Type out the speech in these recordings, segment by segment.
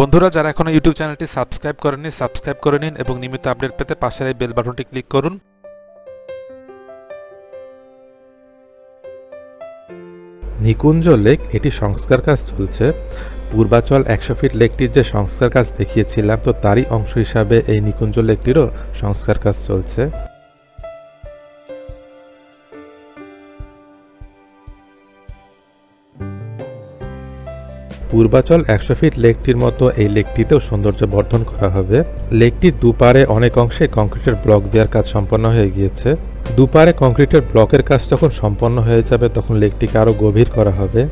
বন্ধুরা, যারা এখনও ইউটিউব চ্যানেলটি সাবস্ক্রাইব করেননি, সাবস্ক্রাইব করে নিন এবং নিয়মিত আপডেট পেতে পাশের এই বেল বাটনটি ক্লিক করুন। নিকুঞ্জ লেক, এটি সংস্কার কাজ চলছে। পূর্বাচল একশো ফিট লেকটির যে সংস্কার কাজ দেখিয়েছিলাম, তো তারই অংশ হিসাবে এই নিকুঞ্জ লেকটিরও সংস্কার কাজ চলছে। পূর্বাচল একশো ফিট লেকটির মতো এই লেকটিতেও সৌন্দর্য বর্ধন করা হবে। লেকটির দুপারে অনেক অংশে কংক্রিটের ব্লক দেওয়ার কাজ সম্পন্ন হয়ে গিয়েছে। দুপারে কংক্রিটের ব্লকের কাজ যখন সম্পন্ন হয়ে যাবে, তখন লেকটিকে আরও গভীর করা হবে।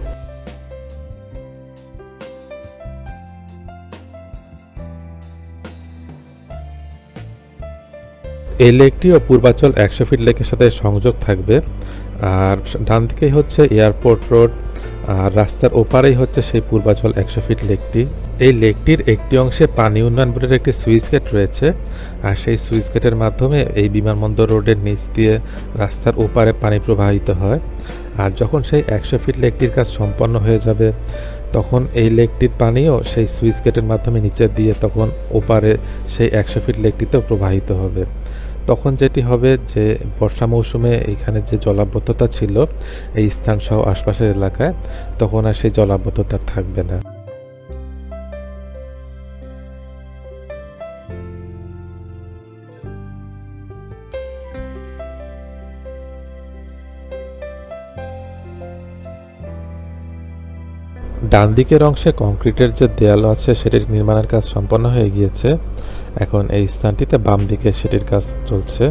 এই লেকটিও পূর্বাচল একশো ফিট লেকের সাথে সংযোগ থাকবে। আর ডান দিকেই হচ্ছে এয়ারপোর্ট রোড, আর রাস্তার ওপারেই হচ্ছে সেই পূর্বাচল একশো ফিট লেকটি। এই লেকটির একটি অংশে পানি উন্নয়ন বোর্ডের একটি সুইচ গেট রয়েছে, আর সেই সুইচ গেটের মাধ্যমে এই বিমানবন্দর রোডের নিচ দিয়ে রাস্তার ওপারে পানি প্রবাহিত হয়। আর যখন সেই একশো ফিট লেকটির কাজ সম্পন্ন হয়ে যাবে তখন এই লেকটির পানিও সেই সুইচ গেটের মাধ্যমে নিচে দিয়ে তখন ওপারে সেই একশো ফিট লেকটিতেও প্রবাহিত হবে। তখন যেটি হবে যে বর্ষা মৌসুমে এখানে যে জলাবদ্ধতা ছিল, এই স্থান সহ আশপাশের এলাকায়, তখন আর সেই জলাবদ্ধতা থাকবে না। ডান দিকের অংশে কংক্রিটের যে দেয়াল আছে, সেটির নির্মাণের কাজ সম্পন্ন হয়ে গিয়েছে। এখন এই স্থানটিতে বাম দিকে সেটির কাজ চলছে।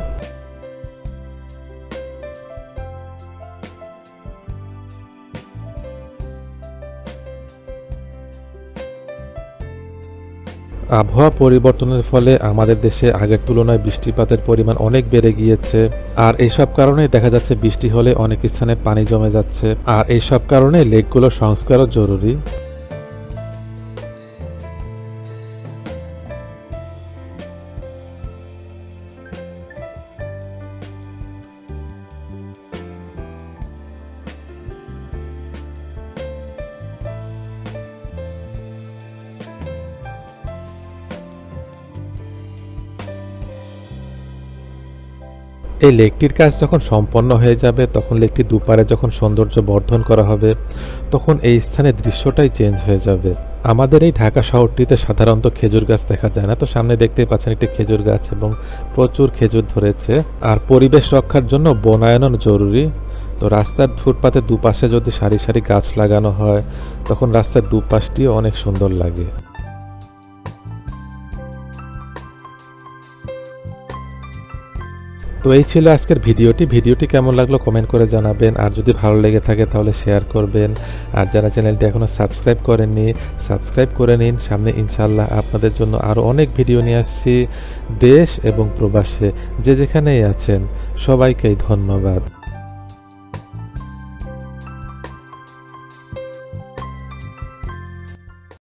আবহাওয়া পরিবর্তনের ফলে আমাদের দেশে আগের তুলনায় বৃষ্টিপাতের পরিমাণ অনেক বেড়ে গিয়েছে। আর এইসব কারণে দেখা যাচ্ছে বৃষ্টি হলে অনেক স্থানে পানি জমে যাচ্ছে। আর এইসব কারণে লেকগুলো সংস্কারও জরুরি। এই লেকটির কাজ যখন সম্পন্ন হয়ে যাবে, তখন লেকটির দুপারে যখন সৌন্দর্য বর্ধন করা হবে, তখন এই স্থানের দৃশ্যটাই চেঞ্জ হয়ে যাবে। আমাদের এই ঢাকা শহরটিতে সাধারণত খেজুর গাছ দেখা যায় না। তো সামনে দেখতেই পাচ্ছেন একটি খেজুর গাছ এবং প্রচুর খেজুর ধরেছে। আর পরিবেশ রক্ষার জন্য বনায়নন জরুরি। তো রাস্তার ফুটপাতে দুপাশে যদি সারি সারি গাছ লাগানো হয়, তখন রাস্তার দুপাশটিও অনেক সুন্দর লাগে। তো এই ছিল আজকের ভিডিওটি। ভিডিওটি কেমন লাগল কমেন্ট করে জানাবেন। আর যদি ভালো লেগে থাকে তাহলে শেয়ার করবেন। আর যারা চ্যানেলটি এখনও সাবস্ক্রাইব করেননি, সাবস্ক্রাইব করে নিন। সামনে ইনশাল্লাহ আপনাদের জন্য আরও অনেক ভিডিও নিয়ে আসছি। দেশ এবং প্রবাসে যে যেখানেই আছেন, সবাইকেই ধন্যবাদ।